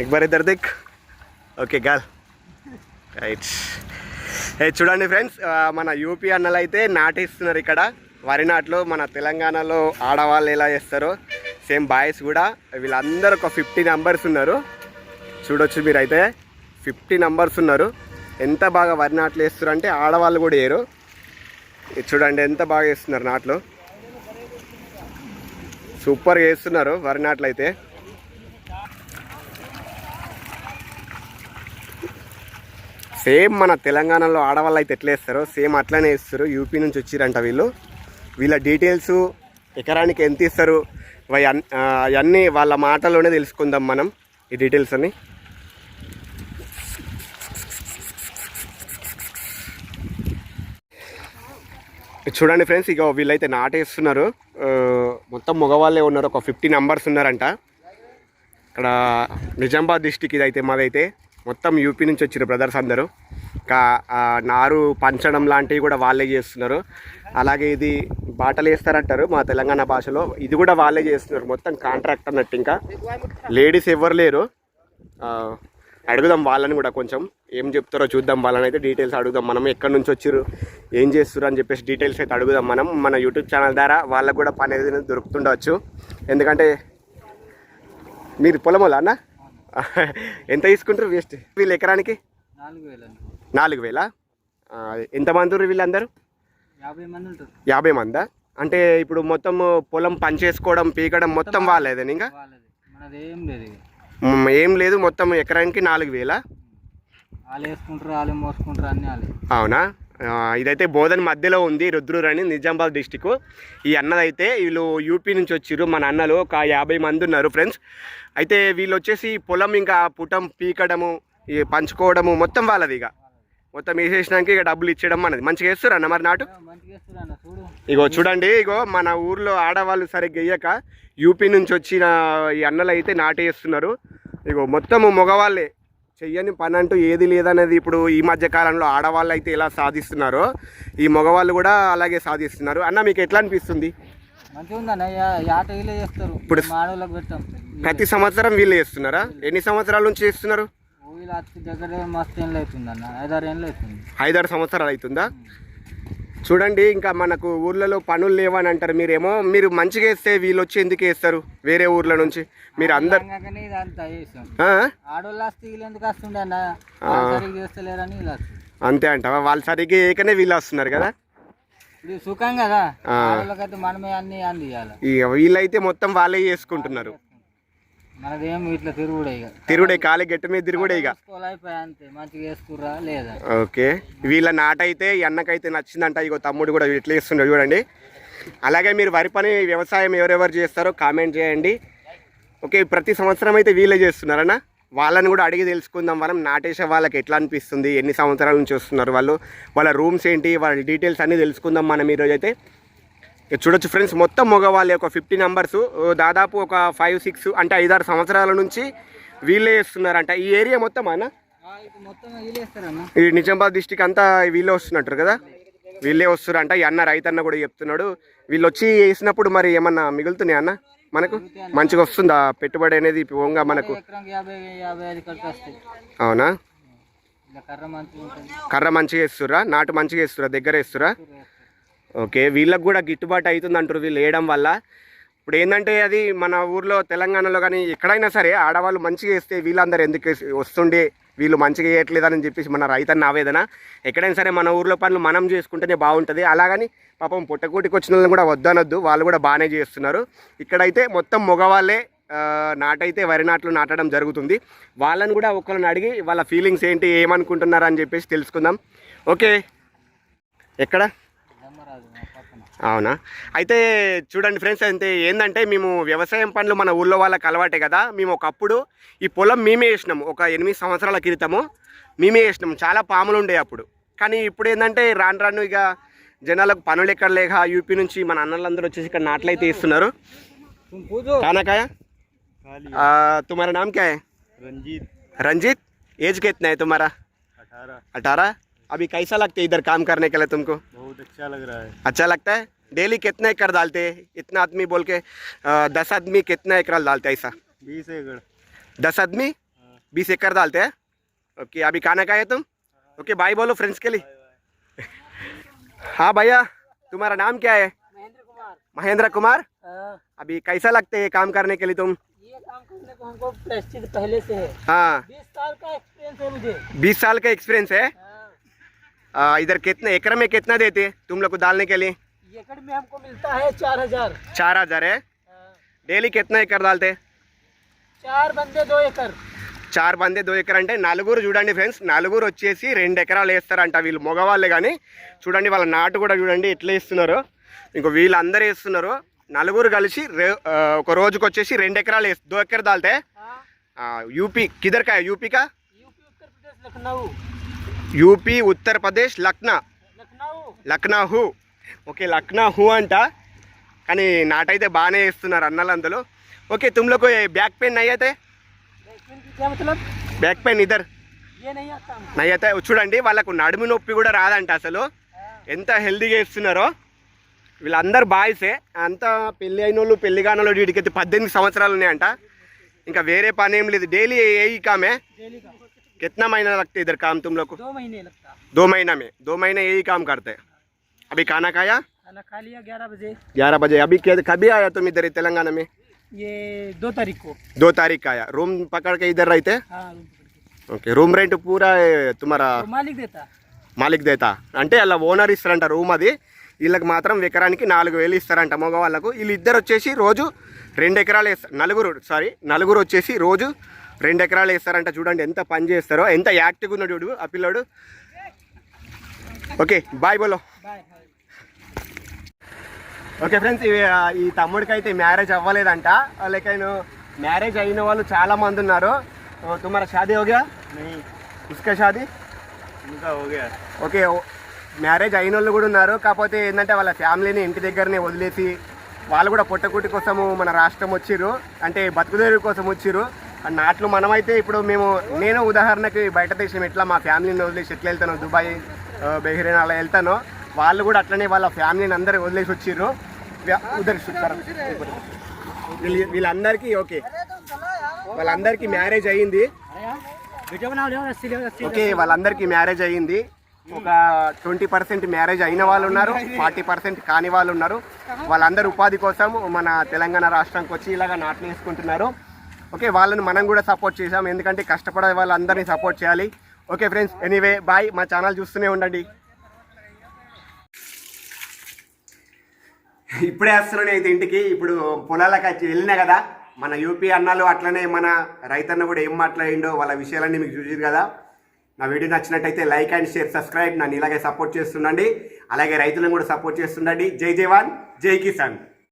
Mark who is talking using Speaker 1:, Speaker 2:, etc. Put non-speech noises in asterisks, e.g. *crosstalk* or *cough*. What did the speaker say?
Speaker 1: एक बार इधर देख ఓకే గాల్ రైట్ ఏ చూడండి ఫ్రెండ్స్ మన యూపీ అన్నలు అయితే నాటేస్తున్నారు ఇక్కడ వరి నాట్లు మన తెలంగాణలో ఆడవాళ్ళు ఎలా చేస్తారో సేమ్ బాయ్స్ కూడా వీళ్ళందరూ ఒక ఫిఫ్టీ నంబర్స్ ఉన్నారు చూడొచ్చు మీరైతే ఫిఫ్టీ నంబర్స్ ఉన్నారు ఎంత బాగా వరి నాట్లు వేస్తారు అంటే ఆడవాళ్ళు కూడా వేయరు ఇది చూడండి ఎంత బాగా వేస్తున్నారు నాట్లు సూపర్గా వేస్తున్నారు వరి నాట్లు అయితే సేమ్ మన తెలంగాణలో ఆడవాళ్ళు అయితే ఎట్లా వేస్తారో సేమ్ అట్లనే వేస్తారు. యూపీ నుంచి వచ్చిరంట వీళ్ళు. వీళ్ళ డీటెయిల్స్ ఎకరానికి ఎంత ఇస్తారు? అవి అవన్నీ వాళ్ళ మాటలోనే తెలుసుకుందాం మనం ఈ డీటెయిల్స్ అని చూడండి ఫ్రెండ్స్ ఇక వీళ్ళైతే నాటేస్తున్నారు. మొత్తం మగవాళ్ళే ఉన్నారు. ఒక ఫిఫ్టీ మెంబర్స్ ఉన్నారంట. ఇక్కడ నిజామాబాద్ డిస్టిక్ ఇదైతే మాదైతే. మొత్తం యూపీ నుంచి వచ్చిన బ్రదర్స్ అందరూ. ఇంకా నారు పంచడం లాంటివి కూడా వాళ్ళే చేస్తున్నారు. అలాగే ఇది బాటలు వేస్తారంటారు మా తెలంగాణ భాషలో. ఇది కూడా వాళ్ళే చేస్తున్నారు. మొత్తం కాంట్రాక్ట్ అన్నట్టు ఇంకా. లేడీస్ ఎవరు లేరు. అడుగుదాం వాళ్ళని కూడా కొంచెం. ఏం చెప్తారో చూద్దాం. వాళ్ళని అయితే డీటెయిల్స్ అడుగుదాం. మనం ఎక్కడి నుంచి వచ్చారు ఏం చేస్తారు అని చెప్పేసి డీటెయిల్స్ అయితే అడుగుదాం మనం. మన యూట్యూబ్ ఛానల్ ద్వారా వాళ్ళకు కూడా పని ఏదైనా దొరుకుతుండవచ్చు ఎందుకంటే మీరు పొలం అన్న? *laughs* ఎంత తీసుకుంటారు వేస్ట్? వీళ్ళు ఎకరానికి?
Speaker 2: నాలుగు
Speaker 1: వేల ఎంతమంది ఉన్నారు వీళ్ళందరూ?
Speaker 2: యాభై మంది
Speaker 1: మందా? అంటే ఇప్పుడు మొత్తం పొలం పనిచేసుకోవడం పీకడం మొత్తం వాళ్ళేదని ఇంకా
Speaker 2: వాళ్ళది. మనది ఏం లేదు ఇక.
Speaker 1: ఏం లేదు మొత్తం ఎకరానికి నాలుగు వేల? అవునా? ఇదైతే బోధన్ మధ్యలో ఉంది రుద్రూర్ అని నిజామాబాద్ డిస్టిక్. ఈ అన్నదైతే వీళ్ళు యూపీ నుంచి వచ్చిర్రు మన అన్నలు ఒక యాభై మంది ఉన్నారు ఫ్రెండ్స్. అయితే వీళ్ళు వచ్చేసి పొలం ఇంకా పుటం పీకడము పంచుకోవడము మొత్తం వాళ్ళది ఇక. మొత్తం వేసేసినాక ఇక డబ్బులు ఇచ్చేయడం అన్నది. మంచిగా వేస్తారు అన్న మరి నాటు? ఇగో చూడండి ఇగో మన ఊర్లో ఆడవాళ్ళు సరిగ్గా వేయక యూపీ నుంచి వచ్చిన ఈ అన్నలు అయితే నాటేస్తున్నారు. ఇగో మొత్తము మగవాళ్ళే. చెయ్యని పని అంటూ ఏది లేదనేది ఇప్పుడు ఈ మధ్య కాలంలో ఆడవాళ్ళు అయితే ఎలా సాధిస్తున్నారో ఈ మగవాళ్ళు కూడా అలాగే సాధిస్తున్నారు. అన్న మీకు ఎట్లా అనిపిస్తుంది?
Speaker 2: చేస్తారు.
Speaker 1: ఇప్పుడు- ప్రతి సంవత్సరం వీళ్ళు చేస్తున్నారా? ఎన్ని సంవత్సరాల నుంచి చేస్తున్నారు?
Speaker 2: దగ్గర మస్తు ఐదారు
Speaker 1: సంవత్సరాలు అవుతుందా? చూడండి ఇంకా మనకు ఊర్లలో పనులు లేవని అంటారు. మీరేమో మీరు మంచిగా వేస్తే వీళ్ళు వచ్చి ఎందుకు వేస్తారు వేరే ఊర్ల నుంచి? మీరు అందరు అంతే అంటావా? వాళ్ళు సరిగ్గా ఏకనే వీళ్ళు వస్తున్నారు కదా?
Speaker 2: సుఖం కదా? మనమే అన్ని అందియాలి.
Speaker 1: ఇక వీళ్ళైతే మొత్తం వాళ్ళే చేసుకుంటున్నారు.
Speaker 2: మనదేం ఇట్లా తిరుగుడే ఇక.
Speaker 1: తిరుగుడే కాలి గట్టి మీద తిరుగుడే ఇక.
Speaker 2: చూసుకోవాలి అయిపోయి అంతే మంచిగా వేసుకుర్రా లేదా?
Speaker 1: ఓకే. వీళ్ళ నాటైతే ఈ అన్నకైతే నచ్చిందంట. ఇగో తమ్ముడు కూడా ఇట్లా చేస్తున్నాడు చూడండి. అలాగే మీరు వరి పని వ్యవసాయం ఎవరెవరు చేస్తారో కామెంట్ చేయండి. ఓకే ప్రతి సంవత్సరం అయితే వీళ్ళే చేస్తున్నారన్న? వాళ్ళని కూడా అడిగి తెలుసుకుందాం. మనం నాటేసే వాళ్ళకి ఎట్లా అనిపిస్తుంది? ఎన్ని సంవత్సరాల నుంచి వస్తున్నారు వాళ్ళు? వాళ్ళ రూమ్స్ ఏంటి? వాళ్ళ డీటెయిల్స్ అన్నీ తెలుసుకుందాం మనం ఈరోజు అయితే చూడొచ్చు ఫ్రెండ్స్ మొత్తం మగవాళ్ళే ఒక ఫిఫ్టీ నంబర్స్. దాదాపు ఒక ఫైవ్ సిక్స్ అంటే ఐదారు సంవత్సరాల నుంచి వీళ్ళే చేస్తున్నారంట. ఈ ఏరియా మొత్తం అన్న? ఈ నిజామాబాద్ డిస్టిక్ అంతా వీళ్ళే వస్తున్నట్టు కదా? వీళ్ళే వస్తున్నారంట ఈ అన్న రైతన్న కూడా చెప్తున్నాడు. వీళ్ళు వచ్చి వేసినప్పుడు మరి ఏమన్నా మిగులుతున్నాయి అన్న? మనకు మంచిగా వస్తుందా? పెట్టుబడి అనేది పోంగా మనకు. అవునా?
Speaker 2: కర్ర మంచిగా
Speaker 1: వేస్తురా నాటు మంచిగా వేస్తురా దగ్గర వేస్తురా ఓకే వీళ్ళకు కూడా గిట్టుబాటు అవుతుంది అంటారు వీళ్ళు వేయడం వల్ల. ఇప్పుడు ఏంటంటే అది మన ఊర్లో తెలంగాణలో కానీ ఎక్కడైనా సరే ఆడవాళ్ళు మంచిగా వేస్తే వీళ్ళందరూ ఎందుకు వస్తుండే? వీళ్ళు మంచిగా వేయట్లేదని చెప్పేసి మన రైతన్న ఆవేదన. ఎక్కడైనా సరే మన ఊర్లో పనులు మనం చేసుకుంటేనే బాగుంటుంది. అలాగని పాపం పుట్టకూటికి వచ్చిన వాళ్ళని కూడా వద్దనొద్దు. వాళ్ళు కూడా బాగానే చేస్తున్నారు. ఇక్కడైతే మొత్తం మగవాళ్ళే నాటైతే వరి నాట్లు నాటడం జరుగుతుంది. వాళ్ళని కూడా ఒకరిని అడిగి వాళ్ళ ఫీలింగ్స్ ఏంటి ఏమనుకుంటున్నారని చెప్పేసి తెలుసుకుందాం. ఓకే. ఎక్కడ? అవునా అయితే చూడండి ఫ్రెండ్స్ అయితే ఏంటంటే మేము వ్యవసాయం పనులు మన ఊళ్ళో వాళ్ళకి అలవాటే కదా మేము ఒకప్పుడు ఈ పొలం మేమే వేసినాము ఒక ఎనిమిది సంవత్సరాల క్రితము మేమే వేసినాము చాలా పాములు ఉండే అప్పుడు కానీ ఇప్పుడు ఏంటంటే రాను రాను ఇక జనాలకు పనులు ఎక్కడ లేక యూపీ నుంచి మన అన్నలందరూ వచ్చేసి ఇక్కడ నాట్లయితే ఇస్తున్నారు
Speaker 2: तुम पूछो
Speaker 1: కానాకాయ तुम्हारा नाम क्या है
Speaker 2: रंजीत
Speaker 1: रंजीत एज कितना है तुम्हारा
Speaker 2: अठारह
Speaker 1: अठारह अभी कैसा लगता है इधर काम करने के लिए तुमको
Speaker 2: बहुत अच्छा लग रहा है।
Speaker 1: अच्छा लगता है? डेली कितना एकड़ डालते हैं? इतना आदमी बोल के दस आदमी कितना एकड़ डालते हैं ऐसा?
Speaker 2: बीस एकड़।
Speaker 1: दस आदमी? बीस एकड़ डालते हैं? ओके अभी खाना खाए तुम? ओके बाय बोलो फ्रेंड्स के लिए। हाँ भैया तुम्हारा नाम क्या है?
Speaker 2: महेंद्र कुमार।
Speaker 1: महेंद्र कुमार?
Speaker 2: हाँ,
Speaker 1: अभी कैसा लगते है काम करने के लिए तुम?
Speaker 2: ये काम करने को हमको पहले से है।
Speaker 1: हाँ।
Speaker 2: बीस साल का एक्सपीरियंस है मुझे।
Speaker 1: बीस साल का एक्सपीरियंस है?
Speaker 2: हाँ,
Speaker 1: आ, इधर कितने एकड़ में कितना देते हैं तुम लोग को डालने के लिए
Speaker 2: एकड़ में हमको मिलता है चार हजार
Speaker 1: चार हजार है
Speaker 2: हाँ,
Speaker 1: डेली कितना एकड़ डालते हैं
Speaker 2: चार बंदे दो एकड़
Speaker 1: చార్ బందే దో ఎకర్ అంటే నలుగురు చూడండి ఫ్రెండ్స్ నలుగురు వచ్చేసి రెండు ఎకరాలు వేస్తారంట వీళ్ళు మగవాళ్ళే కానీ చూడండి వాళ్ళ నాటు కూడా చూడండి ఎట్లా వేస్తున్నారు ఇంకో వీళ్ళందరూ వేస్తున్నారు నలుగురు కలిసి రే- ఆ, ఒక రోజుకి వచ్చేసి రెండు ఎకరాలు వేస్తారు దో ఎకర్ దాల్తే
Speaker 2: हाँ,
Speaker 1: యూపీ కిదర్ కా యూపీ కా
Speaker 2: यूपी उत्तर प्रदेश लखनऊ
Speaker 1: యూపీ ఉత్తరప్రదేశ్ లక్నా. లక్నాహు ఓకే లక్నాహు అంట. కానీ నాటైతే బాగానే వేస్తున్నారు అన్నలు అందులో. ఓకే తుమ్లకు బ్యాక్ పెయిన్
Speaker 2: నయ్యతే?
Speaker 1: బ్యాక్ పెయిన్ ఇద్దరు. నయ్యతే చూడండి వాళ్ళకు నడుము నొప్పి కూడా రాదంట అసలు. ఎంత హెల్దీగా వేస్తున్నారో. వీళ్ళందరు బాయ్సే. అంతా పెళ్ళి అయిన వాళ్ళు పెళ్ళి కాని వాళ్ళు అయితే పద్దెనిమిది సంవత్సరాలు ఉన్నాయంట. ఇంకా వేరే పని ఏం లేదు. డైలీ ఏ కామే? कितना महीना लगता है इधर काम तुम लोग को
Speaker 2: दो महीने लगता
Speaker 1: दो महीना में दो महीने यही काम करते हैं अभी खाना खाया
Speaker 2: खाना खा लिया ग्यारह बजे
Speaker 1: ग्यारह बजे अभी क्या- कभी आया तुम इधर तेलंगाना में
Speaker 2: ये दो तारीख को
Speaker 1: दो तारीख का आया रूम पकड़ के इधर रहते
Speaker 2: हाँ रूम पकड़ के।
Speaker 1: ఓకే రూమ్ రెంట్ పూరా ఏ, తుమారా
Speaker 2: तो मालिक देता
Speaker 1: మాలిక్ దేతా అంటే అలా ఓనర్ ఇస్తారంట రూమ్ అది వీళ్ళకి మాత్రం ఎకరానికి నాలుగు వేలు ఇస్తారంట మగవాళ్ళకు వీళ్ళు ఇద్దరు వచ్చేసి రోజు రెండు ఎకరాలు వేస్తారు నలుగురు సారీ నలుగురు వచ్చేసి రోజు రెండు ఎకరాలు వేస్తారంట చూడండి ఎంత పని చేస్తారో. ఎంత యాక్టివ్గా ఉన్నాడు చూడు ఆ పిల్లడు. ఓకే బాయ్ బోలో. ఓకే ఫ్రెండ్స్ ఈ తమ్ముడికి అయితే మ్యారేజ్ అవ్వలేదంట. లైక్ ఆయన మ్యారేజ్ అయిన వాళ్ళు చాలా మంది ఉన్నారు. తుమ్మర షాదీ ఓగా ఉస్కా
Speaker 3: షాదీ? ఇంకా ఓగా
Speaker 1: ఓకే మ్యారేజ్ అయిన వాళ్ళు కూడా ఉన్నారు. కాకపోతే ఏంటంటే వాళ్ళ ఫ్యామిలీని ఇంటి దగ్గరనే వదిలేసి వాళ్ళు కూడా పొట్టకూటి కోసము మన రాష్ట్రం వచ్చిర్రు. అంటే బతుకుదేరు కోసం వచ్చిర్రు. నాట్లు మనమైతే ఇప్పుడు మేము నేను ఉదాహరణకి బయట దేశం ఎట్లా మా ఫ్యామిలీని వదిలేసి ఎట్లా వెళ్తాను దుబాయ్ బెహ్రీన్ అలా వెళ్తానో వాళ్ళు కూడా అట్లనే వాళ్ళ ఫ్యామిలీని అందరూ వదిలేసి వచ్చిర్రు. ఉదరిస్తారు వీళ్ళందరికీ ఓకే. వాళ్ళందరికీ మ్యారేజ్ అయ్యింది. ఓకే వాళ్ళందరికీ మ్యారేజ్ అయ్యింది. ఒక ట్వంటీ పర్సెంట్ మ్యారేజ్ అయిన వాళ్ళు ఉన్నారు ఫార్టీ పర్సెంట్ కాని వాళ్ళు ఉన్నారు. వాళ్ళందరూ ఉపాధి కోసం మన తెలంగాణ రాష్ట్రానికి వచ్చి ఇలాగ నాట్లు వేసుకుంటున్నారు. ఓకే వాళ్ళని మనం కూడా సపోర్ట్ చేసాం ఎందుకంటే కష్టపడే వాళ్ళందరినీ సపోర్ట్ చేయాలి. Okay friends anyway bye. మా ఛానల్ చూస్తూనే ఉండండి. ఇప్పుడే వస్తున్నాను అయితే ఇంటికి. ఇప్పుడు పొలాలకు వెళ్ళినా కదా మన యూపీ అన్నాలు అట్లనే మన రైతన్న కూడా ఏం మాట్లాడిండో వాళ్ళ విషయాలన్నీ మీకు చూసారు కదా. నా వీడియో నచ్చినట్టయితే లైక్ అండ్ షేర్ సబ్స్క్రైబ్. నన్ను ఇలాగే సపోర్ట్ చేస్తుండండి. అలాగే రైతులను కూడా సపోర్ట్ చేస్తుండండి. జై జవాన్ జై కిసాన్.